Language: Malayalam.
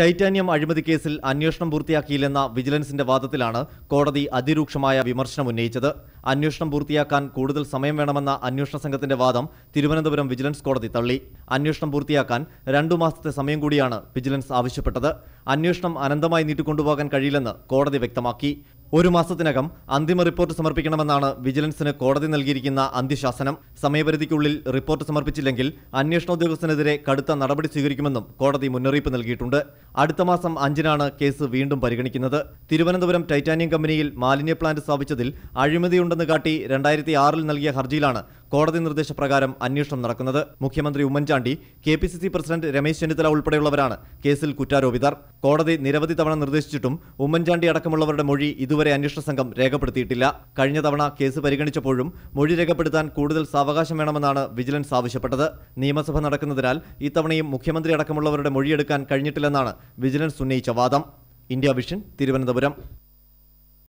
ടൈറ്റാനിയം അഴിമതി കേസിൽ അന്വേഷണം പൂർത്തിയാക്കിയില്ലെന്ന വിജിലൻസിന്റെ വാദത്തിലാണ് കോടതി അതിരൂക്ഷമായ വിമർശനം ഉന്നയിച്ചത്. അന്വേഷണം പൂർത്തിയാക്കാൻ കൂടുതൽ സമയം വേണമെന്ന അന്വേഷണ സംഘത്തിന്റെ വാദം തിരുവനന്തപുരം വിജിലൻസ് കോടതി തള്ളി. അന്വേഷണം പൂർത്തിയാക്കാൻ രണ്ടു മാസത്തെ സമയം കൂടിയാണ് വിജിലൻസ് ആവശ്യപ്പെട്ടത്. അന്വേഷണം അനന്തമായി നീട്ടിക്കൊണ്ടുപോകാൻ കഴിയില്ലെന്ന് കോടതി വ്യക്തമാക്കി. ഒരു മാസത്തിനകം അന്തിമ റിപ്പോർട്ട് സമർപ്പിക്കണമെന്നാണ് വിജിലൻസിന് കോടതി നൽകിയിരിക്കുന്ന അന്ത്യശാസനം. സമയപരിധിക്കുള്ളിൽ റിപ്പോർട്ട് സമർപ്പിച്ചില്ലെങ്കിൽ അന്വേഷണ ഉദ്യോഗസ്ഥനെതിരെ കടുത്ത നടപടി സ്വീകരിക്കുമെന്നും കോടതി മുന്നറിയിപ്പ് നൽകിയിട്ടുണ്ട്. അടുത്ത മാസം അഞ്ചിനാണ് കേസ് വീണ്ടും പരിഗണിക്കുന്നത്. തിരുവനന്തപുരം ടൈറ്റാനിയം കമ്പനിയിൽ മാലിന്യ പ്ലാന്റ് സ്ഥാപിച്ചതിൽ അഴിമതിയുണ്ടെന്ന് കാട്ടി രണ്ടായിരത്തി ആറിൽ നൽകിയ ഹർജിയിലാണ് കോടതി നിർദ്ദേശപ്രകാരം അന്വേഷണം നടക്കുന്നത് മുഖ്യമന്ത്രി Oommen Chandy K P C C president Ramesh Chennithala ഉൾപ്പെടെയുള്ളവരാണ് കേസിൽ കുറ്റാരോപിതർ. കോടതി നിരവധി തവണ നിർദ്ദേശിച്ചിട്ടും ഉമ്മൻചാണ്ടി അടക്കമുള്ളവരുടെ മൊഴി ഇതുവരെ അന്വേഷണ സംഘം രേഖപ്പെടുത്തിയിട്ടില്ല. കഴിഞ്ഞ തവണ കേസ് പരിഗണിച്ചപ്പോഴും മൊഴി രേഖപ്പെടുത്താൻ കൂടുതൽ സാവകാശം വേണമെന്നാണ് വിജിലൻസ് ആവശ്യപ്പെട്ടത്. നിയമസഭ നടക്കുന്നതിനാൽ ഇത്തവണയും മുഖ്യമന്ത്രി അടക്കമുള്ളവരുടെ മൊഴിയെടുക്കാൻ കഴിഞ്ഞിട്ടില്ലെന്നാണ് വിജിലൻസ് ഉന്നയിച്ച വാദം. India vision Thiruvananthapuram.